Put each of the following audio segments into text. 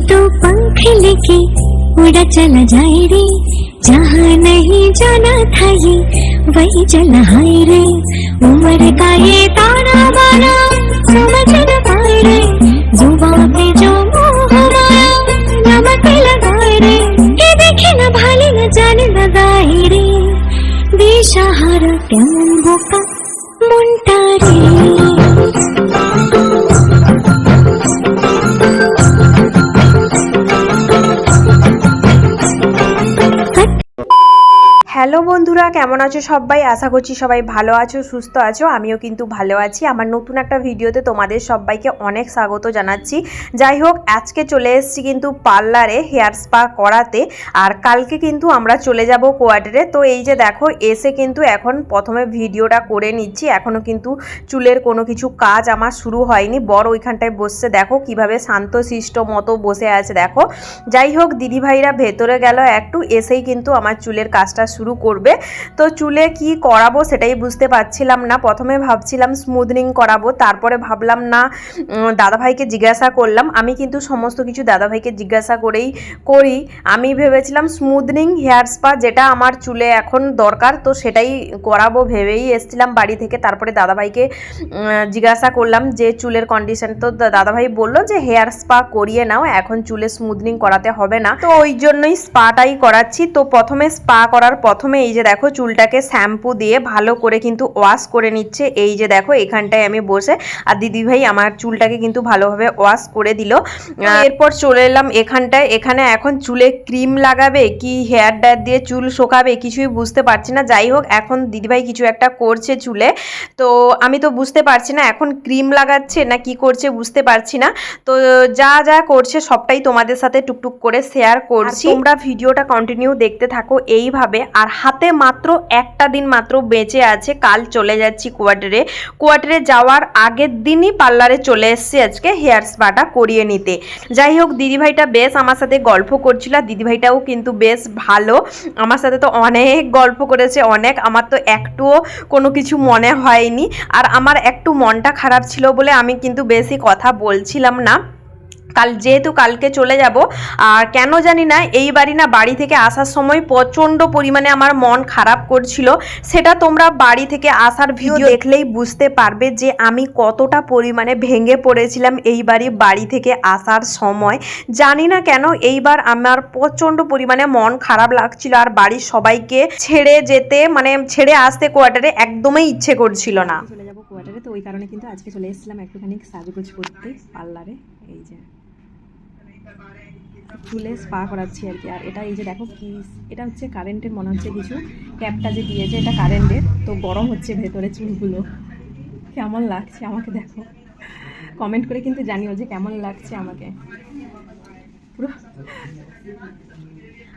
तो पंख लेके उड़ा चला जाए रे। जहाँ नहीं जाना था ये, वही चला हाय रे। उम्र का ये ताना बाना समझ न पाए रे। जुबा पे जो मोह हमारा, नमक लगाए रे। ये देखे न भाले न जाने न गाए रे। बेसहारा प्यार का मुंटा रे। বন্ধুরা, কেমন আছো সবাই? আশা করছি সবাই ভালো আছো, সুস্থ আছো। আমিও কিন্তু ভালো আছি। আমার নতুন একটা ভিডিওতে তোমাদের সবাইকে অনেক স্বাগত জানাচ্ছি। যাই হোক, আজকে চলে এসেছি কিন্তু পার্লারে হেয়ার স্পা করাতে। আর কালকে কিন্তু আমরা চলে যাব কোয়ার্টারে। তো এই যে দেখো, এসে কিন্তু এখন প্রথমে ভিডিওটা করে নিচ্ছি। এখনও কিন্তু চুলের কোনো কিছু কাজ আমার শুরু হয়নি। বড় ওইখানটায় বসছে। দেখো কীভাবে শান্তশিষ্ট মতো বসে আছে, দেখো। যাই হোক, দিদিভাইরা ভেতরে গেল। একটু এসেই কিন্তু আমার চুলের কাজটা শুরু করবে। তো চুলে কি করাবো সেটাই বুঝতে পারছিলাম না। প্রথমে ভাবছিলাম স্মুথনিং করাবো, তারপরে ভাবলাম না দাদাভাইকে জিজ্ঞাসা করলাম। আমি কিন্তু সমস্ত কিছু দাদাভাইকে জিজ্ঞাসা করেই করি। আমি ভেবেছিলাম স্মুথনিং হেয়ার স্পা যেটা আমার চুলে এখন দরকার, তো সেটাই করাবো ভেবেই এসছিলাম বাড়ি থেকে। তারপরে দাদাভাইকে জিজ্ঞাসা করলাম যে চুলের কন্ডিশন তো দাদাভাই বলল যে হেয়ার স্পা করিয়ে নাও, এখন চুলে স্মুথনিং করাতে হবে না। তো ওই জন্যই স্পাটাই করাচ্ছি। তো প্রথমে স্পা করার প্রথমে এই যে দেখো চুলটাকে শ্যাম্পু দিয়ে ভালো করে কিন্তু ওয়াশ করে নিচ্ছে। এই যে দেখো এখানটায় আমি বসে আর দিদিভাই আমার চুলটাকে কিন্তু ভালোভাবে ওয়াশ করে দিল। এরপর চলে এলাম এখানটায়। এখানে এখন চুলে ক্রিম লাগাবে কি হেয়ার ড্রায়ার দিয়ে চুল শোকাবে কিছুই বুঝতে পারছি না। যাই হোক এখন দিদিভাই কিছু একটা করছে চুলে। তো আমি তো বুঝতে পারছি না এখন ক্রিম লাগাচ্ছে না কি করছে বুঝতে পারছি না। তো যা যা করছে সবটাই তোমাদের সাথে টুকটুক করে শেয়ার করছি। তোমরা ভিডিওটা কন্টিনিউ দেখতে থাকো এইভাবে। আর হাতে মাত্র একটা দিন মাত্র বেঁচে আছে, কাল চলে যাচ্ছি কোয়ার্টারে। কোয়ার্টারে যাওয়ার আগের দিনই পার্লারে চলে এসেছি আজকে হেয়ার স্পাটা করিয়ে নিতে। যাই হোক, দিদিভাইটা বেশ আমার সাথে গল্প করছিল দিদিভাইটাও কিন্তু বেশ ভালো। আমার সাথে তো অনেক গল্প করেছে, অনেক। আমার তো একটুও কোনো কিছু মনে হয়নি। আর আমার একটু মনটা খারাপ ছিল বলে আমি কিন্তু বেশি কথা বলছিলাম না। কাল যেহেতু কালকে চলে যাব আর কেন জানি না এই বাড়ি না বাড়ি থেকে আসার সময় প্রচণ্ড পরিমাণে আমার মন খারাপ করছিল। সেটা তোমরা বাড়ি থেকে আসার ভিডিও দেখলেই বুঝতে পারবে যে আমি কতটা পরিমাণে ভেঙে পড়েছিলাম এই বাড়ি বাড়ি থেকে আসার সময়। জানি না কেন এইবার আমার প্রচণ্ড পরিমাণে মন খারাপ লাগছিল আর বাড়ির সবাইকে ছেড়ে যেতে মানে ছেড়ে আসতে কোয়ার্টারে একদমই ইচ্ছে করছিল না। তো ওই কারণে কিন্তু আজকে চলে এসেছিলাম একটুখানি সাজগোজ করতে পার্লারে। এই যে চুলে স্পা করাচ্ছি আর কি। আর এটা এই যে দেখো কি, এটা হচ্ছে কারেন্টের, মনে হচ্ছে কিছু ক্যাপটা যে দিয়েছে, এটা কারেন্টের। তো গরম হচ্ছে ভেতরে চুলগুলো। কেমন লাগছে আমাকে দেখো। কমেন্ট করে কিন্তু জানিও যে কেমন লাগছে আমাকে। পুরো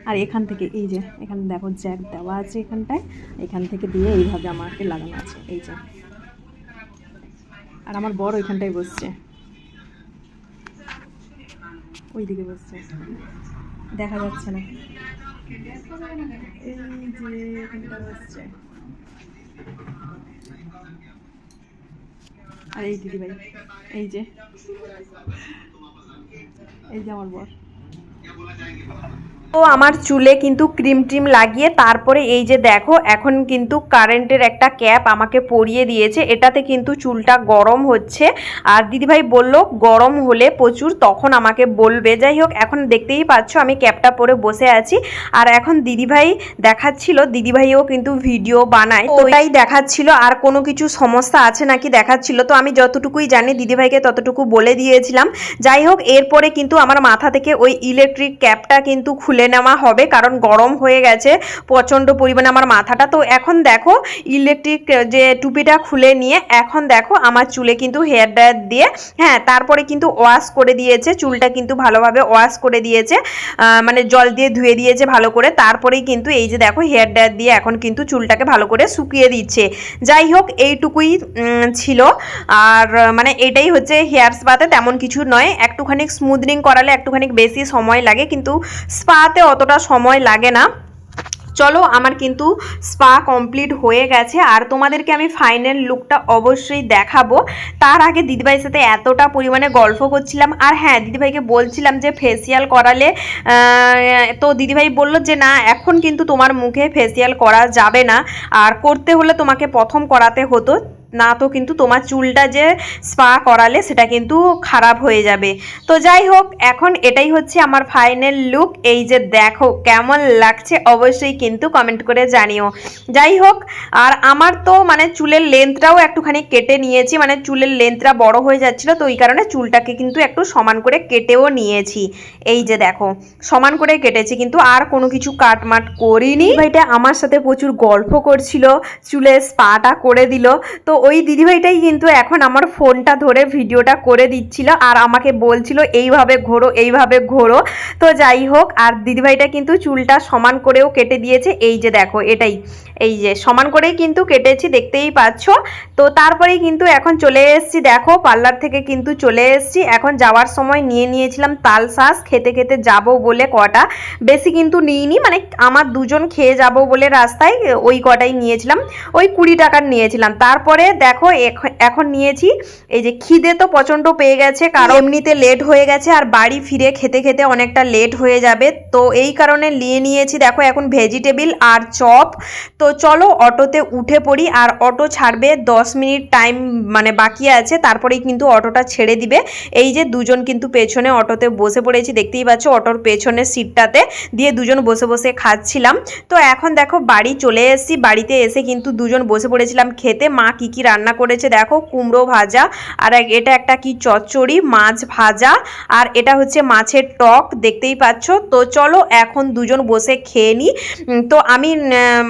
আর এখান থেকে এই যে, এখানে দেখো জ্যাক দেওয়া আছে এখানটায়। এখান থেকে দিয়ে এইভাবে আমাকে লাগানো আছে। এই যে আর আমার বড় ওইখানটায় বসছে। ওই দিকে বসছে। দেখা যাচ্ছে না। আর এই দিদিভাই এই যে। এই যে আমার বর। তো আমার চুলে কিন্তু ক্রিম ট্রিম লাগিয়ে তারপরে এই যে দেখো এখন কিন্তু কারেন্টের একটা ক্যাপ আমাকে পরিয়ে দিয়েছে। এটাতে কিন্তু চুলটা গরম হচ্ছে। আর দিদিভাই বলল গরম হলে প্রচুর। তখন আমাকে বলবে। যাই হোক এখন দেখতেই পাচ্ছ আমি ক্যাপটা পরে বসে আছি। আর এখন দিদিভাই দেখাচ্ছিল দিদিভাইও কিন্তু ভিডিও বানায়। তো ওটাই দেখাচ্ছিল আর কোনো কিছু সমস্যা আছে নাকি দেখাচ্ছিল? তো আমি যতটুকুই জানি দিদিভাইকে ততটুকু বলে দিয়েছিলাম। যাই হোক এরপরে কিন্তু আমার মাথা থেকে ওই ইলেকট্রিক ক্যাপটা কিন্তু খুলে নেওয়া হবে, কারণ গরম হয়ে গেছে, প্রচণ্ড পরিমাণে আমার মাথাটা। তো এখন দেখো ইলেকট্রিক যে টুপিটা খুলে নিয়ে, এখন দেখো আমার চুলে কিন্তু হেয়ার ড্রায়ার দিয়ে হ্যাঁ তারপরে কিন্তু ওয়াশ করে দিয়েছে, চুলটা কিন্তু ভালোভাবে ওয়াশ করে দিয়েছে মানে জল দিয়ে ধুয়ে দিয়েছে ভালো করে, তারপরেই কিন্তু এই যে দেখো হেয়ার ড্রায়ার দিয়ে এখন কিন্তু চুলটাকে ভালো করে শুকিয়ে দিচ্ছে। যাই হোক, এইটুকুই ছিল, আর মানে এটাই হচ্ছে হেয়ার স্পাতে তেমন কিছু নয়, একটুখানি স্মুথনিং করালে একটুখানি বেশি সময় লাগে, কিন্তু স্পাতে অতটা সময় লাগে না। চলো, আমার কিন্তু স্পা কমপ্লিট হয়ে গেছে। আর তোমাদেরকে আমি ফাইনাল লুকটা অবশ্যই দেখাবো। তার আগে দিদিভাইয়ের সাথে এতটা পরিমাণে গল্প করছিলাম। আর হ্যাঁ দিদিভাইকে বলছিলাম যে ফেসিয়াল করালে তো দিদিভাই বলল যে, না, এখন কিন্তু তোমার মুখে ফেসিয়াল করা যাবে না। আর করতে হলে তোমাকে প্রথম করাতে হতো। না তো কিন্তু তোমার চুলটা যে স্পা করালে সেটা কিন্তু খারাপ হয়ে যাবে। তো যাই হোক, এখন এটাই হচ্ছে আমার ফাইনাল লুক এই যে দেখো কেমন লাগছে অবশ্যই কিন্তু কমেন্ট করে জানিও। যাই হোক, আর আমার তো মানে চুলের লেন্থটাও একটুখানি কেটে নিয়েছি মানে চুলের লেন্থটা বড় হয়ে যাচ্ছিল, তো ওই কারণে চুলটাকে কিন্তু একটু সমান করে কেটেও নিয়েছি। এই যে দেখো, সমান করে কেটেছি কিন্তু আর কোনো কিছু কাটমাট করিনি। ভাইটা আমার সাথে প্রচুর গল্প করছিল, চুলের স্পাটা করে দিল। তো ওই দিদিভাইটাই কিন্তু এখন আমার ফোনটা ধরে ভিডিওটা করে দিচ্ছিল আর আমাকে বলছিল, এইভাবে ঘোরো এইভাবে ঘোরো। তো যাই হোক, আর দিদিভাইটা কিন্তু চুলটা সমান করেও কেটে দিয়েছে। এই যে দেখো, এটাই। এই যে, সমান করেই কিন্তু কেটেছি, দেখতেই পাচ্ছ। তো তারপরেই কিন্তু এখন চলে এসেছি, দেখো, পার্লার থেকে কিন্তু চলে এসেছি। এখন যাওয়ার সময় নিয়ে নিয়েছিলাম তাল শাঁস, খেতে খেতে যাব বলে কটা। বেশি কিন্তু নিইনি মানে আমার দুজন খেয়ে যাব বলে রাস্তায় ওই কটাই নিয়েছিলাম। ওই কুড়ি টাকার নিয়েছিলাম। তারপরে দেখো এখন নিয়েছি, এই যে খিদে তো প্রচণ্ড পেয়ে গেছে, কারণ এমনিতে লেট হয়ে গেছে, আর বাড়ি ফিরে খেতে খেতে অনেকটা লেট হয়ে যাবে। তো এই কারণে নিয়ে নিয়েছি, দেখো, এখন ভেজিটেবিল আর চপ। তো চলো অটোতে উঠে পড়ি আর অটো ছাড়বে দশ মিনিট টাইম মানে বাকি আছে, তারপরেই কিন্তু অটোটা ছেড়ে দিবে। এই যে দুজন কিন্তু পেছনে অটোতে বসে পড়েছি, দেখতেই পাচ্ছ অটোর পেছনের সিটটাতে দিয়ে দুজন বসে বসে খাচ্ছিলাম। তো এখন দেখো বাড়ি চলে এসেছি, বাড়িতে এসে কিন্তু দুজন বসে পড়েছিলাম খেতে। মা কি কি রান্না করেছে দেখো, কুমড়ো ভাজা আর এটা একটা কি চচ্চড়ি, মাছ ভাজা আর এটা হচ্ছে মাছের টক, দেখতেই পাচ্ছ। তো চলো এখন দুজন বসে খেয়ে নিই তো আমি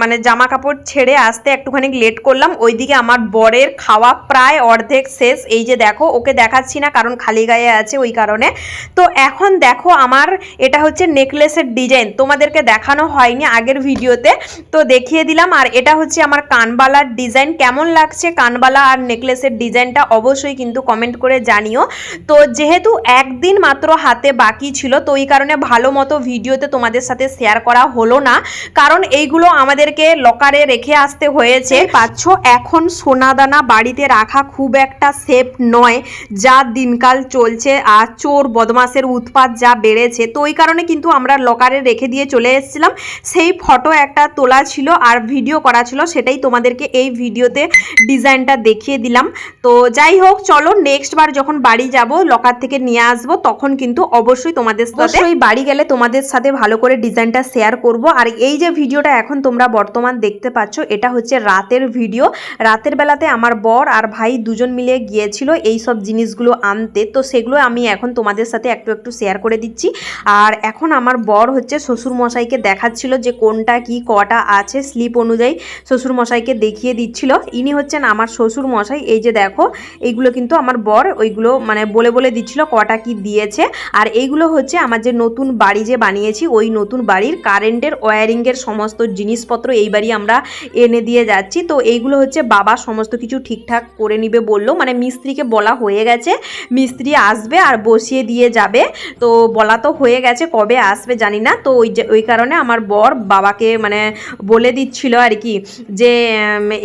মানে জামা কাপড় ছেড়ে আসতে একটুখানি লেট করলাম। ওইদিকে আমার বরের খাওয়া প্রায় অর্ধেক শেষ। এই যে দেখো, ওকে দেখাচ্ছি না, কারণ খালি গায়ে আছে ওই কারণে। তো এখন দেখো আমার এটা হচ্ছে নেকলেসের ডিজাইন তোমাদেরকে দেখানো হয়নি আগের ভিডিওতে। তো দেখিয়ে দিলাম, আর এটা হচ্ছে আমার কানবালার ডিজাইন কেমন লাগছে কানবালা আর নেকলেসের ডিজাইনটা অবশ্যই কিন্তু কমেন্ট করে জানিও। তো যেহেতু একদিন মাত্র হাতে বাকি ছিল, তো এই কারণে ভালো মতো ভিডিওতে তোমাদের সাথে শেয়ার করা হলো না। কারণ এইগুলো আমাদেরকে লকারে রেখে আসতে হয়েছে। পাচ্ছ এখন সোনাদানা বাড়িতে রাখা খুব একটা সেফ নয় যা দিনকাল চলছে আর চোর বদমাসের উৎপাত যা বেড়েছে। তো ওই কারণে কিন্তু আমরা লকারে রেখে দিয়ে চলে এসেছিলাম। সেই ফটো একটা তোলা ছিল আর ভিডিও করা ছিল সেটাই তোমাদেরকে এই ভিডিওতে ডিজাইনটা দেখিয়ে দিলাম। তো যাই হোক চলো নেক্সট বার যখন বাড়ি যাব লকার থেকে নিয়ে আসব তখন কিন্তু অবশ্যই তোমাদের সাথে বাড়ি গেলে তোমাদের সাথে ভালো করে ডিজাইনটা শেয়ার করব। আর এই যে ভিডিওটা এখন তোমরা বর্তমান দেখতে পাচ্ছ, এটা হচ্ছে রাতের ভিডিও। রাতের বেলাতে আমার বর আর ভাই দুজন মিলে গিয়েছিল এই সব জিনিসগুলো আনতে। তো সেগুলো আমি এখন তোমাদের সাথে একটু একটু শেয়ার করে দিচ্ছি। আর এখন আমার বর হচ্ছে শ্বশুর মশাইকে দেখাচ্ছিল যে কোনটা কি কটা আছে স্লিপ অনুযায়ী। শ্বশুর মশাইকে দেখিয়ে দিচ্ছিল। ইনি হচ্ছেন আমার শ্বশুর মশাই এই যে দেখো, এইগুলো কিন্তু আমার বর ওইগুলো মানে বলে বলে দিচ্ছিল কটা কি দিয়েছে। আর এইগুলো হচ্ছে আমার যে নতুন বাড়ি যে বানিয়েছি, ওই নতুন বাড়ির কারেন্টের ওয়্যারিংয়ের সমস্ত জিনিসপত্র এই বাড়ি আমরা এনে দিয়ে যাচ্ছি। তো এইগুলো হচ্ছে বাবা সমস্ত কিছু ঠিকঠাক করে নিবে বলল। মানে মিস্ত্রিকে বলা হয়ে গেছে। মিস্ত্রি আসবে আর বসিয়ে দিয়ে যাবে। তো বলা তো হয়ে গেছে কবে আসবে জানি না। তো ওই যে, ওই কারণে আমার বর বাবাকে মানে বলে দিচ্ছিল আর কি যে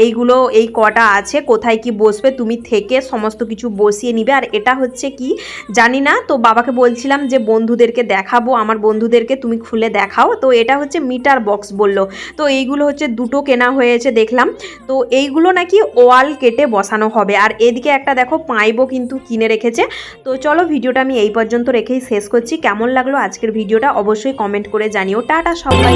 এইগুলো, এই কটা আছে, কোথায় কি বসবে, তুমি থেকে সমস্ত কিছু বসিয়ে নিবে। আর এটা হচ্ছে কি জানি না। তো বাবাকে বলছিলাম যে, বন্ধুদেরকে দেখাবো, আমার বন্ধুদেরকে তুমি খুলে দেখাও। তো এটা হচ্ছে মিটার বক্স বলল। তো এইগুলো হচ্ছে দুটো কেনা হয়েছে দেখলাম। তো এইগুলো নাকি ওয়াল কেটে বসানো হবে। আর এদিকে একটা দেখো পাইবো কিন্তু কিনে রেখেছে। তো চলো ভিডিওটা আমি এই পর্যন্ত রেখেই শেষ করছি। কেমন লাগল আজকের ভিডিওটা অবশ্যই কমেন্ট করে জানিও। টাটা সবাই